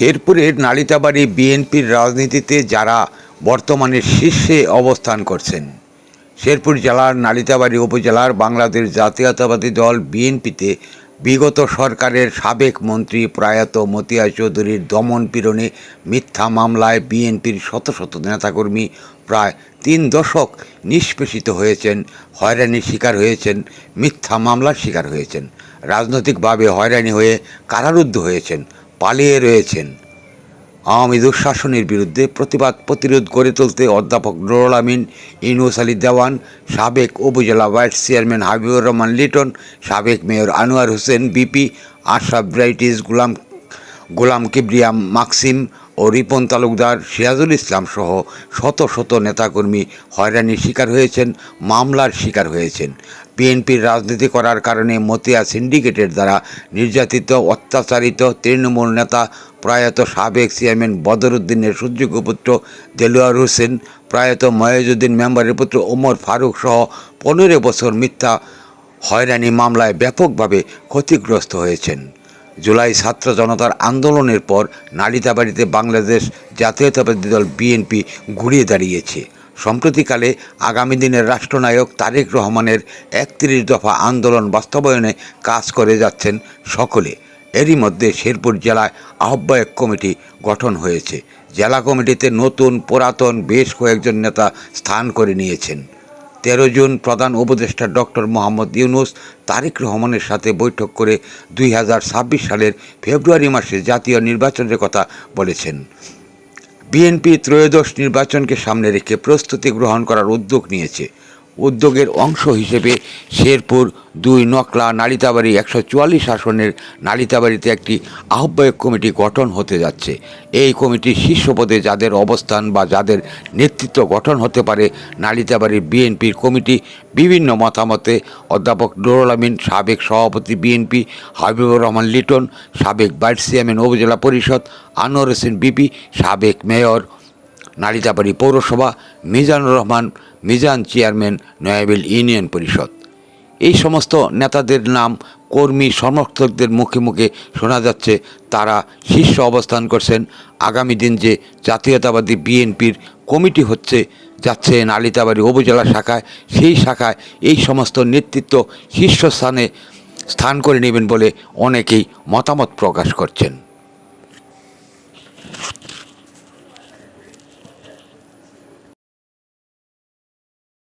শেরপুরের নালিতাবাড়ি বিএনপির রাজনীতিতে যারা বর্তমানে শীর্ষে অবস্থান করছেন। শেরপুর জেলার নালিতাবাড়ি উপজেলার বাংলাদেশ জাতীয়তাবাদী দল বিএনপিতে বিগত সরকারের সাবেক মন্ত্রী প্রয়াত মতিয়া চৌধুরীর দমন পীড়নে মিথ্যা মামলায় বিএনপির শত শত নেতাকর্মী প্রায় তিন দশক নিষ্পেষিত হয়েছেন, হয়রানির শিকার হয়েছেন, মিথ্যা মামলার শিকার হয়েছেন। রাজনৈতিকভাবে হয়রানি হয়ে কারারুদ্ধ হয়েছেন পালিয়ে রয়েছেন। আওয়ামী দুঃশাসনের বিরুদ্ধে প্রতিবাদ প্রতিরোধ গড়ে তুলতে অধ্যাপক নুরুল আমিন ইনুস আলী দেওয়ান, সাবেক উপজেলা ভাইস চেয়ারম্যান হাবিবুর রহমান লিটন, সাবেক মেয়র আনোয়ার হোসেন, বিপি, আশরাফ ব্রাইটিস, গুলাম, গোলাম কিবরিয়া মাকসিম ও রিপন তালুকদার সিরাজুল ইসলাম সহ শত শত নেতাকর্মী হয়রানির শিকার হয়েছেন, মামলার শিকার হয়েছেন। বিএনপির রাজনীতি করার কারণে মতিয়া সিন্ডিকেটের দ্বারা নির্যাতিত, অত্যাচারিত তৃণমূল নেতা প্রয়াত সাবেক চেয়ারম্যান বদরুদ্দিনের সুযোগ্য পুত্র দেলোয়ার হোসেন, প্রয়াত ময়েজুদ্দিন মেম্বারের পুত্র ওমর ফারুক সহ পনেরো বছর মিথ্যা হয়রানি মামলায় ব্যাপকভাবে ক্ষতিগ্রস্ত হয়েছেন। জুলাই ছাত্র জনতার আন্দোলনের পর নালিতাবাড়িতে বাংলাদেশ জাতীয়তাবাদী দল বিএনপি ঘুরিয়ে দাঁড়িয়েছে। সম্প্রতিকালে আগামী দিনের রাষ্ট্রনায়ক তারেক রহমানের একত্রিশ দফা আন্দোলন বাস্তবায়নে কাজ করে যাচ্ছেন সকলে। এরই মধ্যে শেরপুর জেলায় আহ্বায়ক কমিটি গঠন হয়েছে। জেলা কমিটিতে নতুন, পুরাতন, বেশ কয়েকজন নেতা স্থান করে নিয়েছেন। তেরো জন প্রধান উপদেষ্টা ডক্টর মোহাম্মদ ইউনুস তারেক রহমানের সাথে বৈঠক করে দুই হাজার ছাব্বিশ সালের ফেব্রুয়ারি মাসে জাতীয় নির্বাচনের কথা বলেছেন। বিএনপি ত্রয়োদশ নির্বাচনকে সামনে রেখে প্রস্তুতি গ্রহণ করার উদ্যোগ নিয়েছে। উদ্যোগের অংশ হিসেবে শেরপুর দুই নকলা নালিতাবাড়ি একশো চুয়াল্লিশ আসনের নালিতাবাড়িতে একটি আহ্বায়ক কমিটি গঠন হতে যাচ্ছে। এই কমিটির শীর্ষ পদে যাদের অবস্থান বা যাদের নেতৃত্ব গঠন হতে পারে, নালিতাবাড়ির বিএনপির কমিটি বিভিন্ন মতামতে অধ্যাপক নুরুল আমিন, সাবেক সভাপতি বিএনপি হাবিবুর রহমান লিটন, সাবেক vice chairman upazila parishad Anwar Hossain BP, সাবেক mayor Nalitabari Paurashava, Mizanur Rahman, Mizan chairman, Nayabil union parishad. এই সমস্ত নেতাদের নাম কর্মী সমর্থকদের মুখে মুখে শোনা যাচ্ছে, তারা শীর্ষ অবস্থান করছেন। আগামী দিন যে জাতীয়তাবাদী বিএনপির কমিটি হচ্ছে, যাচ্ছে নালিতাবাড়ি উপজেলা শাখায়, সেই শাখায় এই সমস্ত নেতৃত্ব শীর্ষস্থানে স্থান করে নেবেন বলে অনেকেই মতামত প্রকাশ করছেন।